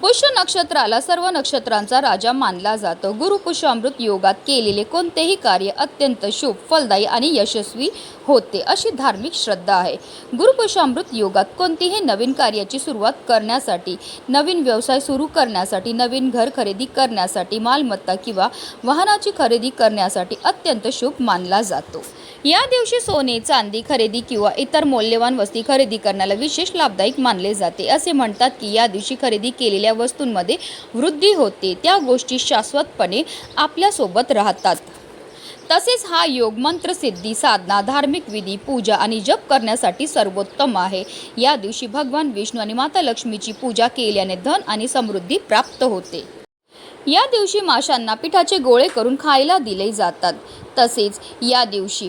पुष्य नक्षत्राला सर्व नक्षत्रांचा राजा मानला जातो. गुरु पुष्य अमृत योगात केलेले कोणतेही कार्य अत्यंत शुभ फलदायी आणि यशस्वी होते अशी धार्मिक श्रद्धा आहे. गुरुपुष्य अमृत योगात कोणतीही नवीन कार्याची सुरुवात करण्यासाठी नवीन व्यवसाय सुरू करण्यासाठी नवीन घर खरेदी करण्यासाठी मालमत्ता किंवा वाहनाची खरेदी करण्यासाठी अत्यंत शुभ मानला जातो. या दिवशी सोने चांदी खरेदी किंवा इतर मौल्यवान वस्ती खरेदी करण्याला विशेष लाभदायक मानले जाते असे म्हणतात की या दिवशी खरेदी असलेल्या वस्तूंमध्ये वृद्धी होते त्या गोष्टी शाश्वतपणे आपल्यासोबत राहतात. तसेच हा योग मंत्रसिद्धी साधना धार्मिक विधी पूजा आणि जप करण्यासाठी सर्वोत्तम आहे. या दिवशी भगवान विष्णू आणि माता लक्ष्मीची पूजा केल्याने धन आणि समृद्धी प्राप्त होते. या दिवशी माशांना पिठाचे गोळे करून खायला दिले जातात. तसेच या दिवशी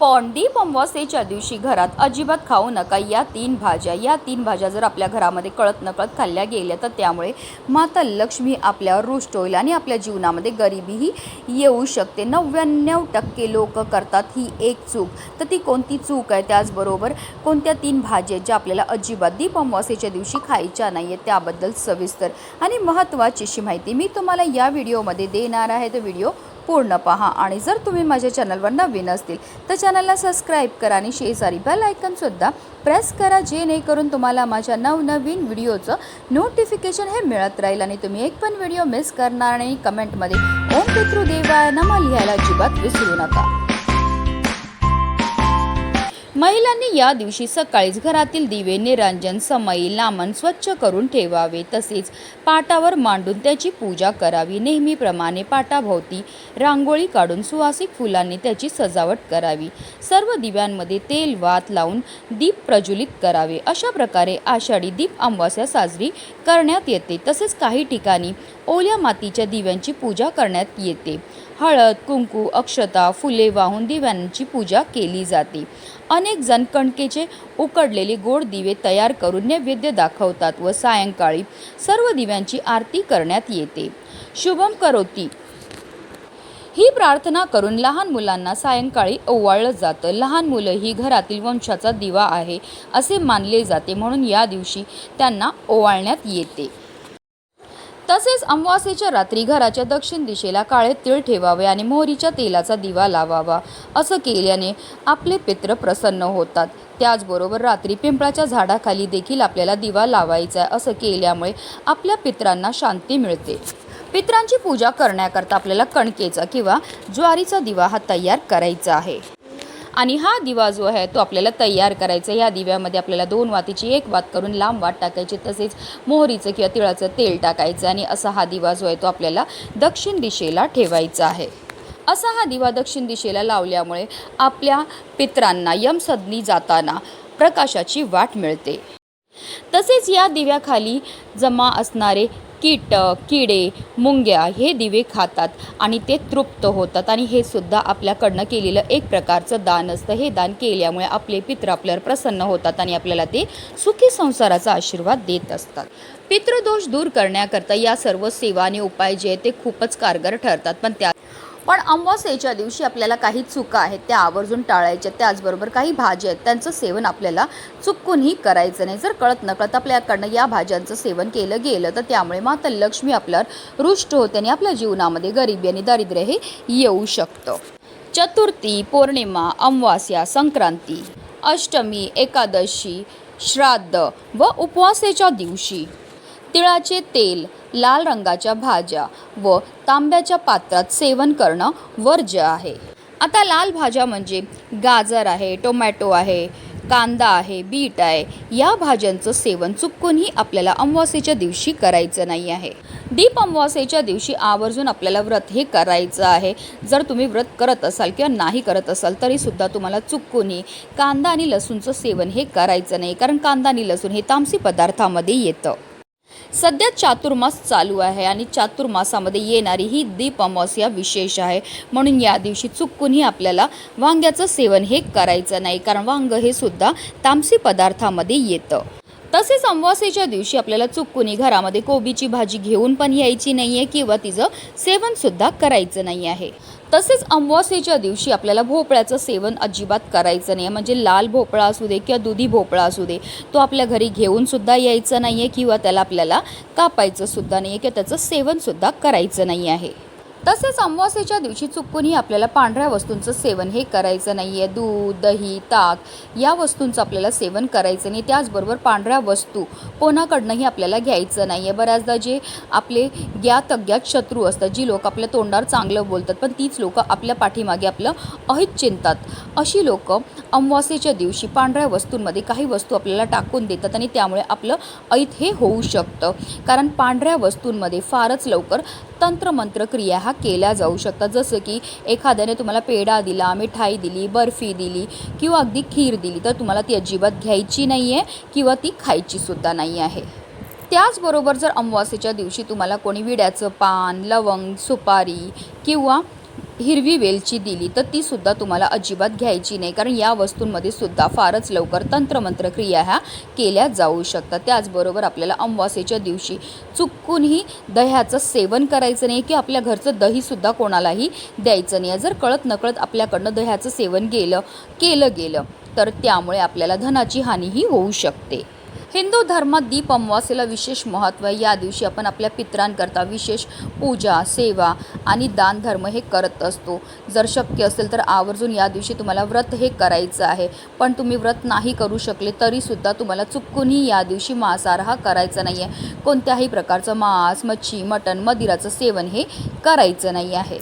पण दीप दिवशी घरात अजिबात खाऊ नका. या तीन भाज्या या तीन भाज्या जर आपल्या घरामध्ये कळत नकळत खाल्ल्या गेल्या तर त्यामुळे माता लक्ष्मी आपल्यावर रुष्ट होईल आणि आपल्या जीवनामध्ये गरिबीही येऊ शकते. नव्याण्णव टक्के लोक करतात ही एक चूक. तर ती कोणती चूक आहे? त्याचबरोबर कोणत्या तीन भाज्या आहेत ज्या आपल्याला अजिबात दीप अमावास्येच्या दिवशी खायच्या नाही आहेत त्याबद्दल सविस्तर आणि महत्त्वाची अशी माहिती मी तुम्हाला या व्हिडिओमध्ये देणार आहे. तर व्हिडिओ पूर्ण पहा. आणि जर तुम्ही माझ्या चॅनलवर नवीन असतील तर चॅनलला सबस्क्राईब करा आणि शेजारी बेल आयकनसुद्धा प्रेस करा जेणेकरून तुम्हाला माझ्या नवनवीन व्हिडिओचं नोटिफिकेशन हे मिळत राहील आणि तुम्ही एक पण व्हिडिओ मिस करणार नाही. कमेंटमध्ये ओम पितृदेवाय नमा लिहायला अजिबात विसरू नका. महिलांनी या दिवशी सकाळीच घरातील दिवे निरांजन समयी लांबण स्वच्छ करून ठेवावे. तसेच पाटावर मांडून त्याची पूजा करावी. नेहमीप्रमाणे पाटाभोवती रांगोळी काढून सुवासिक फुलांनी त्याची सजावट करावी. सर्व दिव्यांमध्ये तेल वात लावून दीप प्रज्वलित करावे. अशा प्रकारे आषाढी दीप अमावस्या साजरी करण्यात येते. तसेच काही ठिकाणी ओल्या मातीच्या दिव्यांची पूजा करण्यात येते. हळद कुंकू अक्षता फुले वाहून दिव्यांची पूजा केली जाते. अनेक जण कणकेचे उकडलेले गोड दिवे तयार करून नैवेद्य दाखवतात व सायंकाळी सर्व दिव्यांची आरती करण्यात येते. शुभम करोती. ही प्रार्थना करून लहान मुलांना सायंकाळी ओवाळलं जातं. लहान मुलं ही घरातील वंशाचा दिवा आहे असे मानले जाते म्हणून या दिवशी त्यांना ओवाळण्यात येते. तसेच अमावास्येच्या रात्री घराच्या दक्षिण दिशेला काळे तीळ ठेवावे आणि मोहरीच्या तेलाचा दिवा लावावा असं केल्याने आपले पित्र प्रसन्न होतात. त्याचबरोबर रात्री पिंपळाच्या झाडाखाली देखील आपल्याला दिवा लावायचा आहे असं केल्यामुळे आपल्या पित्रांना शांती मिळते. पित्रांची पूजा करण्याकरता आपल्याला कणकेचा किंवा ज्वारीचा दिवा हा तयार करायचा आहे. आणि हा दिवा जो आहे तो आपल्याला तयार करायचा या दिव्यामध्ये आपल्याला दोन वातीची एक वात करून लांब वात टाकायची तसेच मोहरीचं किंवा तिळाचं तेल टाकायचं आणि असा हा दिवा जो आहे तो आपल्याला दक्षिण दिशेला ठेवायचा आहे. असा हा दिवा दक्षिण दिशेला लावल्यामुळे आपल्या पित्रांना यमसदनी जाताना प्रकाशाची वाट मिळते. तसेच या दिव्याखाली जमा असणारे कीटक किडे मुंग्या हे दिवे खातात आणि ते तृप्त होतात. आणि हे सुद्धा आपल्याकडनं केलेलं एक प्रकारचं दान असतं. हे दान केल्यामुळे आपले पित्र आपल्यावर प्रसन्न होतात आणि आपल्याला ते सुखी संसाराचा आशीर्वाद देत असतात. पितृदोष दूर करण्याकरता या सर्व सेवा आणि उपाय जे आहेत ते खूपच कारगर ठरतात. पण त्या पण अमावास्येच्या दिवशी आपल्याला काही चुका आहेत त्या आवर्जून टाळायच्या त्याचबरोबर काही भाज्या आहेत त्यांचं सेवन आपल्याला चुकूनही करायचं नाही. जर कळत नकळत आपल्याकडनं या भाज्यांचं सेवन केलं गेलं तर त्यामुळे माता लक्ष्मी आपल्यावर रुष्ट होते आणि आपल्या जीवनामध्ये गरिबी आणि दारिद्र्य हे येऊ शकतं. चतुर्थी पौर्णिमा अमावास्या संक्रांती अष्टमी एकादशी श्राद्ध व उपवासेच्या दिवशी तिळाचे तेल लाल रंगाच्या भाज्या व तांब्याच्या पात्रात सेवन करणं वर्ज्य आहे. आता लाल भाज्या म्हणजे गाजर आहे टोमॅटो आहे कांदा आहे बीट आहे. या भाज्यांचं सेवन चुकूनही आपल्याला अमावास्येच्या दिवशी करायचं नाही आहे. दीप अमावास्येच्या दिवशी आवर्जून आपल्याला व्रत हे करायचं आहे. जर तुम्ही व्रत करत असाल किंवा नाही करत असाल तरीसुद्धा तुम्हाला चुकूनही कांदा आणि लसूणचं सेवन हे करायचं नाही. कारण कांदा आणि लसूण हे तामसी पदार्थामध्ये येतं. सध्या चातुर्मास चालू आहे आणि चातुर्मासामध्ये येणारी ही दीप अमावस्या विशेष आहे. म्हणून या दिवशी चुकूनही आपल्याला वांग्याचं सेवन हे करायचं नाही कारण वांग हे सुद्धा तामसी पदार्थामध्ये येतं. तसेच अमावस्येच्या दिवशी आपल्याला चुकूनही घरामध्ये कोबीची भाजी घेऊन पण यायची नाही आहे किंवा तिचं सेवनसुद्धा करायचं नाही आहे तसेच अमावास्येच्या दिवशी आपल्याला भोपळ्याचं सेवन अजिबात करायचं नाही. आहे म्हणजे लाल भोपळा असू दे किंवा दुधी भोपळा असू दे तो आपल्या घरी घेऊन सुद्धा यायचं नाही आहे किंवा त्याला आपल्याला कापायचं सुद्धा नाही आहे किंवा त्याचं सेवनसुद्धा करायचं नाही आहे तसेच अमावास्येच्या दिवशी चुकूनही आपल्याला पांढऱ्या वस्तूंचं सेवन हे करायचं नाही आहे दूध दही ताक या वस्तूंचं आपल्याला सेवन करायचं नाही. त्याचबरोबर पांढऱ्या वस्तू कोणाकडनंही आपल्याला घ्यायचं नाही आहे बऱ्याचदा जे आपले ज्ञात अज्ञात शत्रू असतात जी लोक आपल्या तोंडावर चांगलं बोलतात पण तीच लोक आपल्या पाठीमागे आपलं अहित चिंतात अशी लोक अमावास्येच्या दिवशी पांढऱ्या वस्तूंमध्ये काही वस्तू आपल्याला टाकून देतात आणि त्यामुळे आपलं ऐत हे होऊ शकतं. कारण पांढऱ्या वस्तूंमध्ये फारच लवकर तंत्रमंत्र क्रिया हा केल्या जाऊ शकतात. जसं की एखाद्याने तुम्हाला पेढा दिला मिठाई दिली बर्फी दिली किंवा अगदी खीर दिली तर तुम्हाला ती अजिबात घ्यायची नाही आहे किंवा ती खायचीसुद्धा नाही आहे त्याचबरोबर जर अमावास्येच्या दिवशी तुम्हाला कोणी विड्याचं पान लवंग सुपारी किंवा हिरवी वेलची दिली तर ती सुद्धा तुम्हाला अजिबात घ्यायची नाही कारण या वस्तूंमध्ये सुद्धा फारच लवकर तंत्रमंत्र क्रिया ह्या केल्या जाऊ शकतात. त्याचबरोबर आपल्याला अमावास्येच्या दिवशी चुकूनही दह्याचं सेवन करायचं नाही की आपल्या घरचं दहीसुद्धा कोणालाही द्यायचं नाही. जर कळत नकळत आपल्याकडनं दह्याचं सेवन गेलं केलं गेलं तर त्यामुळे आपल्याला धनाची हानीही होऊ शकते. हिंदू धर्मात दीप अमावास्येला विशेष महत्त्व आहे. या दिवशी आपण आपल्या पित्रांकरता विशेष पूजा सेवा आणि दानधर्म हे करत असतो. जर शक्य असेल तर आवर्जून या दिवशी तुम्हाला व्रत हे करायचं आहे. पण तुम्ही व्रत नाही करू शकले तरीसुद्धा तुम्हाला चुकूनही या दिवशी मांसाहार हा करायचा नाही आहे कोणत्याही प्रकारचं मांस मच्छी मटण मदिराचं सेवन हे करायचं नाही आहे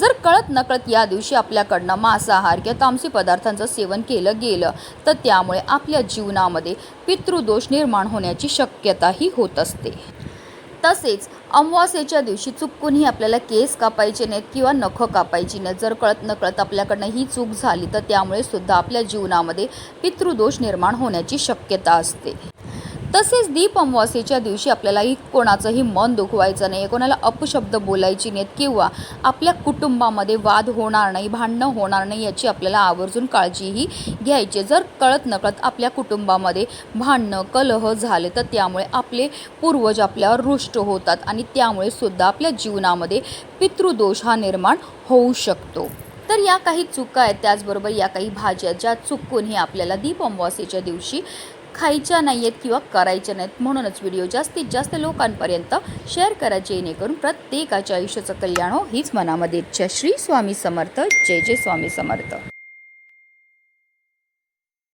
जर कळत नकळत या दिवशी आपल्याकडनं मांसाहार किंवा तामसी पदार्थांचं सेवन केलं गेलं तर त्यामुळे आपल्या जीवनामध्ये पितृदोष निर्माण होण्याची शक्यताही होत असते. तसेच अमावास्येच्या दिवशी चुकूनही आपल्याला केस कापायचे नाहीत किंवा नखं कापायची नाहीत. जर कळत नकळत आपल्याकडनं ही चूक झाली तर त्यामुळे सुद्धा आपल्या जीवनामध्ये पितृदोष निर्माण होण्याची शक्यता असते. तसेच दीप अमावास्येच्या दिवशी आपल्यालाही कोणाचंही मन दुखवायचं नाही कोणाला अपशब्द बोलायची नाहीत किंवा आपल्या कुटुंबामध्ये वाद होणार नाही भांडणं होणार नाही याची आपल्याला आवर्जून काळजीही घ्यायची जर कळत नकळत आपल्या कुटुंबामध्ये भांडणं कलह झाले तर त्यामुळे आपले पूर्वज आपल्यावर रुष्ट होतात आणि त्यामुळे सुद्धा आपल्या जीवनामध्ये पितृदोष हा निर्माण होऊ शकतो. तर या काही चुका आहेत. त्याचबरोबर या काही भाज्या ज्या चुकूनही आपल्याला दीप अमावास्येच्या दिवशी खायच्या नाही आहेत किंवा करायच्या नाहीत. म्हणूनच व्हिडिओ जास्तीत जास्त लोकांपर्यंत शेअर करा जेणेकरून प्रत्येकाच्या आयुष्याचं कल्याण हो हीच मनामध्ये. इच्छा श्री स्वामी समर्थ जय जय स्वामी समर्थ.